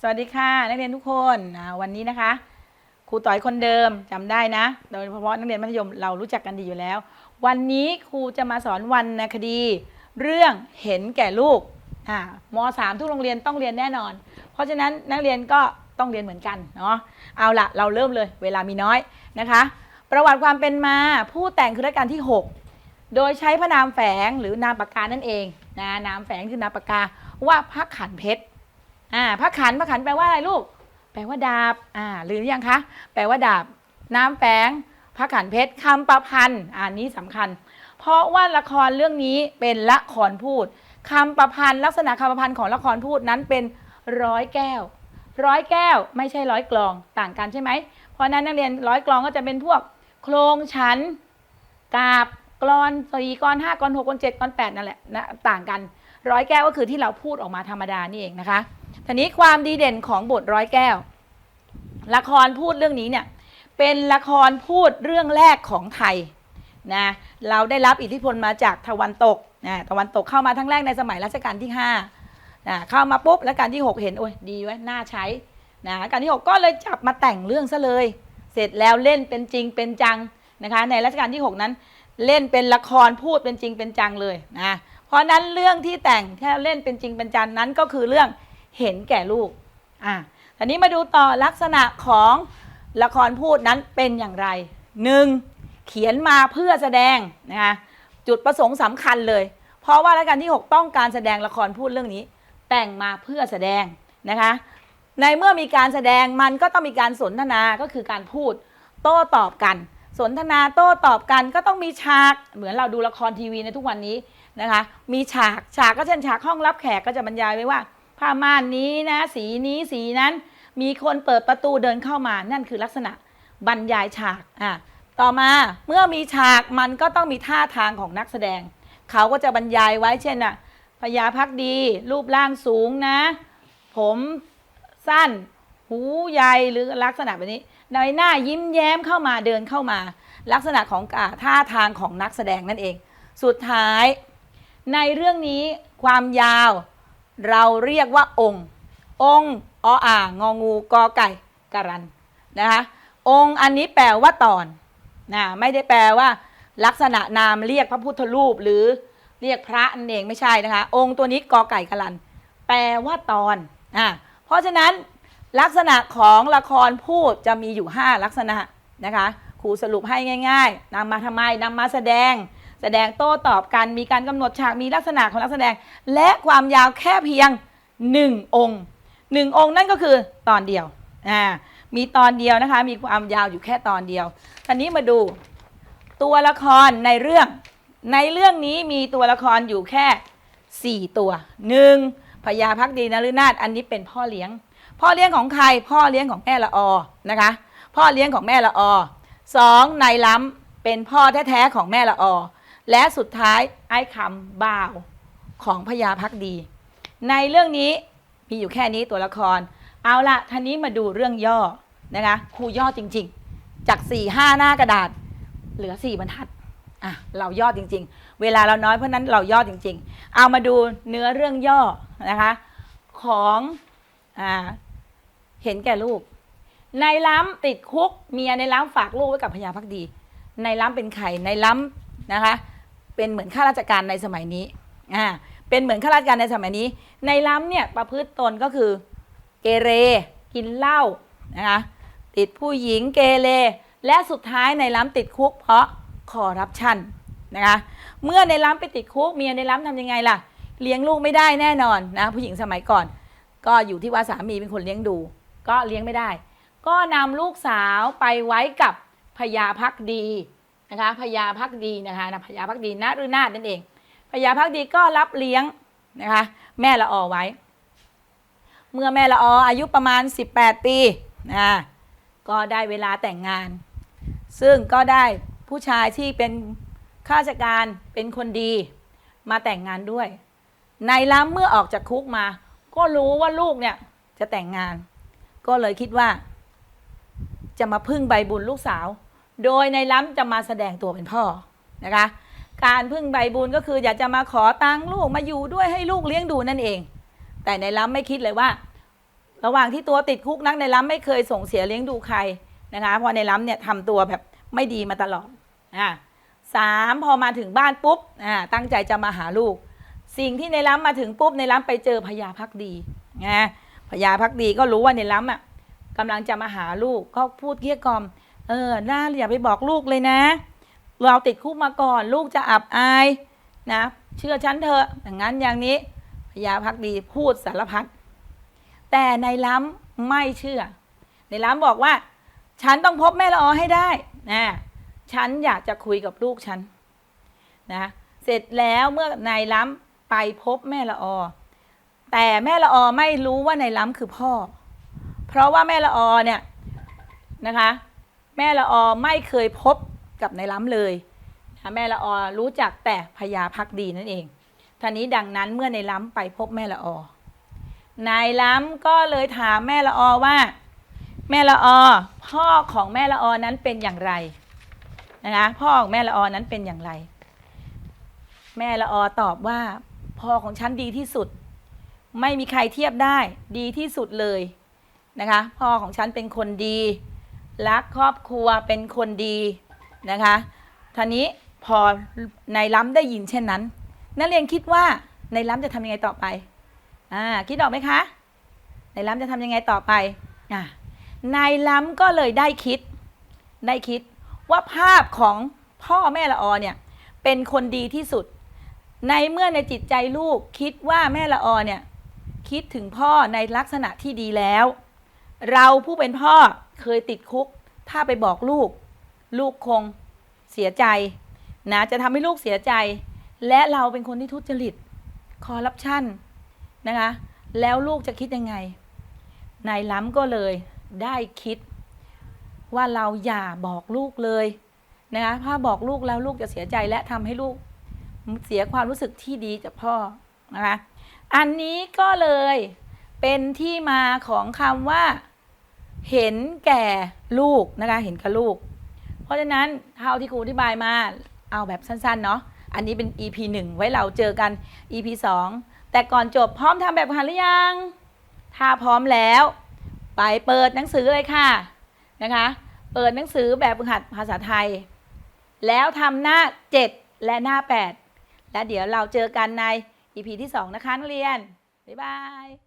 สวัสดีค่ะนักเรียนทุกคนวันนี้นะคะครูต่อยคนเดิมจำได้นะ โดยเฉพาะนักเรียนมัธยมเรารู้จักกันดีอยู่แล้ว วันนี้ครูจะมาสอนวรรณคดี เรื่องเห็นแก่ลูกอ่ามสามทุกโรงเรียนต้องเรียนแน่นอน เพราะฉะนั้นนักเรียนก็ต้องเรียนเหมือนกันเนาะเอาละเราเริ่มเลยเวลามีน้อยนะคะ ประวัติความเป็นมาผู้แต่งคือรัชกาลที่ 6 โดยใช้พระนามแฝงหรือนามปากกานั่นเองนะนามแฝงคือนามปากกาว่าพระขันเพชร อ่าพระขันพระขันแปลว่าอะไรลูก แปลว่าดาบอ่าหรือยังคะ แปลว่าดาบ น้ำแฝงพระขันเพชรคำประพันธ์อ่านนี้สำคัญ เพราะว่าละครเรื่องนี้เป็นละครพูดคำประพันธ์ลักษณะคำประพันธ์ของละครพูดนั้นเป็นร้อยแก้ว ร้อยแก้วไม่ใช่ร้อยกลองต่างกันใช่ไหม เพราะนั้นนักเรียนร้อยกลองก็จะเป็นพวก โครงฉันกาบกรอนสี่กรอนห้ากรอนหกกรอนเจ็ดกรอนแปดนั่นแหละนะต่างกัน ร้อยแก้วก็คือที่เราพูดออกมาธรรมดานี่เองนะคะ ทีนี้ความดีเด่นของบทร้อยแก้ว ละครพูดเรื่องนี้เนี่ย เป็นละครพูดเรื่องแรกของไทยนะ เราได้รับอิทธิพลมาจากตะวันตกนะตะวันตกเข้ามาทั้งแรกในสมัยรัชกาลที่5นะเข้ามาปุ๊บรัชกาลที่ 6 เห็นโอ้ยดีไว้น่าใช้นะรัชกาลที่ 6 ก็เลยจับมาแต่งเรื่องซะเลย เสร็จแล้วเล่นเป็นจริงเป็นจังนะคะในรัชกาลที่ 6 นั้นเล่นเป็นละครพูดเป็นจริงเป็นจังเลยนะเพราะนั้นเรื่องที่แต่งแค่เล่นเป็นจริงเป็นจังนั้นก็คือเรื่อง เห็นแก่ลูกอะทีนี้มาดูต่อลักษณะของละครพูดนั้นเป็นอย่างไรหนึ่งเขียนมาเพื่อแสดงนะคะจุดประสงค์สำคัญเลย เพราะว่ารัชกาลที่ 6 ต้องการแสดงละครพูดเรื่องนี้ แต่งมาเพื่อแสดงนะคะในเมื่อมีการแสดงมันก็ต้องมีการสนทนาก็คือการพูด โต้ตอบกัน สนทนาโต้ตอบกันก็ต้องมีฉากเหมือนเราดูละครทีวีในทุกวันนี้นะคะ มีฉากฉากก็เช่นฉากห้องรับแขกก็จะบรรยายไว้ว่า ผ้าม่านนี้นะ สีนี้สีนั้น มีคนเปิดประตูเดินเข้ามานั่นคือลักษณะบรรยายฉากอะต่อมาเมื่อมีฉากมันก็ต้องมีท่าทางของนักแสดง เขาก็จะบรรยายไว้เช่นน่ะพญาพักดี รูปร่างสูงนะ ผมสั้น หูใหญ่หรือลักษณะแบบนี้ในหน้ายิ้มแย้มเข้ามาเดินเข้ามา ลักษณะของอ่าท่าทางของนักแสดงนั่นเอง สุดท้าย ในเรื่องนี้ความยาว เราเรียกว่าองค์ องค์ออ่างองูกอไก่การันนะคะองค์อันนี้แปลว่าตอนนะไม่ได้แปลว่า ลักษณะนามเรียกพระพุทธรูปหรือเรียกพระนั่นเองไม่ใช่นะคะ องค์ตัวนี้กอไก่การัน แปลว่าตอนอะเพราะฉะนั้นลักษณะของละครพูดจะมีอยู่ 5 ลักษณะนะคะครูสรุปให้ง่าย ๆนำมาทำไมนำมาแสดง แสดงโต้ตอบกันมีการกำหนดฉากมีลักษณะของนักแสดง และความยาวแค่เพียง 1 องค์ 1 องค์นั่นก็คือตอนเดียวอ่ามีตอนเดียวนะคะ มีความยาวอยู่แค่ตอนเดียวทีนี้มาดูตัวละครในเรื่อง ในเรื่องนี้มีตัวละครอยู่แค่ 4 ตัว 1. พญาพักดีนฤนาถอันนี้เป็นพ่อเลี้ยง พ่อเลี้ยงของใคร พ่อเลี้ยงของแม่ละออนะคะ พ่อเลี้ยงของแม่ละออสองนายล้ำเป็นพ่อแท้ๆของแม่ละออ และสุดท้ายไอ้คำบ่าวของพญาพักดี ในเรื่องนี้มีอยู่แค่นี้ตัวละคร เอาละท่านี้มาดูเรื่องย่อนะคะครูย่อจริง ๆ จาก4ี่ห้าหน้ากระดาษ เหลือ4บรรทัดอะเราย่อจริง ๆ เวลาเราน้อยเพราะนั้นเราย่อจริง ๆ เอามาดูเนื้อเรื่องย่อนะคะของอ่าเห็นแก่ลูกในายล้ำติดคุกเมียในายล้ำฝากลูกไว้กับพญาพักดีในายล้ำเป็นใครในายล้ำนะคะ เป็นเหมือนข้าราชการในสมัยนี้อ่าเป็นเหมือนข้าราชการในสมัยนี้ ในล้ำเนี่ยประพฤติตนก็คือเกเรกินเหล้านะคะติดผู้หญิงเกเรและสุดท้ายในล้ำติดคุก เพราะคอร์รัปชันนะคะเมื่อในล้ำไปติดคุกเมียในล้ำทำยังไงล่ะ เลี้ยงลูกไม่ได้แน่นอนนะผู้หญิงสมัยก่อน ก็อยู่ที่ว่าสามีเป็นคนเลี้ยงดู ก็เลี้ยงไม่ได้ ก็นำลูกสาวไปไว้กับพญาพักดี นะคะพญาพักดีนะคะพญาพักดีนฤนาถนั่นเองพญาพักดีก็รับเลี้ยงนะคะแม่ละออไว้ เมื่อแม่ละอออายุประมาณ 18 ปีนะก็ได้เวลาแต่งงาน ซึ่งก็ได้ผู้ชายที่เป็นข้าราชการเป็นคนดีมาแต่งงานด้วยนายล้ำเมื่อออกจากคุกมา ก็รู้ว่าลูกเนี่ยจะแต่งงาน ก็เลยคิดว่า จะมาพึ่งใบบุญลูกสาว โดยในล้ำจะมาแสดงตัวเป็นพ่อนะคะ การพึ่งใบบุญก็คืออยากจะมาขอตังค์ลูกมาอยู่ด้วยให้ลูกเลี้ยงดูนั่นเอง แต่ในล้ำไม่คิดเลยว่า ระหว่างที่ตัวติดคุกนักในล้ำไม่เคยส่งเสียเลี้ยงดูใครนะคะเพอในล้ำเนี่ยทำตัวแบบไม่ดีมาตลอดอ่าสามพอมาถึงบ้านปุ๊บอ่าตั้งใจจะมาหาลูก สิ่งที่ในล้ำมาถึงปุ๊บในล้ำไปเจอพญาพักดีนะพญาพักดีก็รู้ว่าในล้ำอะกำลังจะมาหาลูกก็พูดเกลี้ยกล่อม เออน่าอย่าไปบอกลูกเลยนะ เราติดคุกมาก่อนลูกจะอับอายนะ เชื่อฉันเถอะอย่างนั้นอย่างนี้พญาพักดีพูดสารพัดแต่ในล้ำไม่เชื่อ ในล้ำบอกว่า ฉันต้องพบแม่ละออให้ได้นะฉันอยากจะคุยกับลูกฉันนะเสร็จแล้วเมื่อนายล้ำไปพบแม่ละออ แต่แม่ละออไม่รู้ว่านายล้ำคือพ่อ เพราะว่าแม่ละออเนี่ยนะคะ แม่ละออไม่เคยพบกับนายล้ำเลยนะแม่ละออรู้จักแต่พญาพักดีนั่นเองท่านี้ดังนั้นเมื่อนายล้ำไปพบแม่ละออนายล้ำก็เลยถามแม่ละออว่า แม่ละออพ่อของแม่ละออนั้นเป็นอย่างไรนะคะพ่อของแม่ละออนั้นเป็นอย่างไร แม่ละออตอบว่า พ่อของฉันดีที่สุด ไม่มีใครเทียบได้ ดีที่สุดเลยนะคะ พ่อของฉันเป็นคนดี รักครอบครัวเป็นคนดีนะคะท่านี้พอนายล้ำได้ยินเช่นนั้น นักเรียนคิดว่านายล้ำจะทำยังไงต่อไปอ่าคิดออกไหมคะนายล้ำจะทำยังไงต่อไปอ่านายล้ำก็เลยได้คิดได้คิดว่าภาพของพ่อแม่ละออเนี่ยเป็นคนดีที่สุด ในเมื่อในจิตใจลูกคิดว่าแม่ละออเนี่ยคิดถึงพ่อในลักษณะที่ดีแล้ว เราผู้เป็นพ่อ เคยติดคุก ถ้าไปบอกลูก ลูกคงเสียใจนะจะทำให้ลูกเสียใจ และเราเป็นคนที่ทุจริตคอร์รัปชันนะคะแล้วลูกจะคิดยังไงนายล้ำก็เลยได้คิด ว่าเราอย่าบอกลูกเลยนะคะถ้าบอกลูกแล้วลูกจะเสียใจและทำให้ลูกเสียความรู้สึกที่ดีจากพ่อนะคะอันนี้ก็เลยเป็นที่มาของคำว่า เห็นแก่ลูกนะคะเห็นกับลูก เพราะฉะนั้นเท่าที่ครูอธิบายมาเอาแบบสั้นๆเนาะอันนี้เป็น EP 1 ไว้เราเจอกัน EP 2 แต่ก่อนจบพร้อมทำแบบหันหรือยัง ถ้าพร้อมแล้ว ไปเปิดหนังสือเลยค่ะนะคะ เปิดหนังสือแบบฝึกหัดภาษาไทย แล้วทำหน้า 7 และหน้า 8 และเดี๋ยวเราเจอกันใน EP ที่ 2 นะคะนักเรียน บ๊ายบาย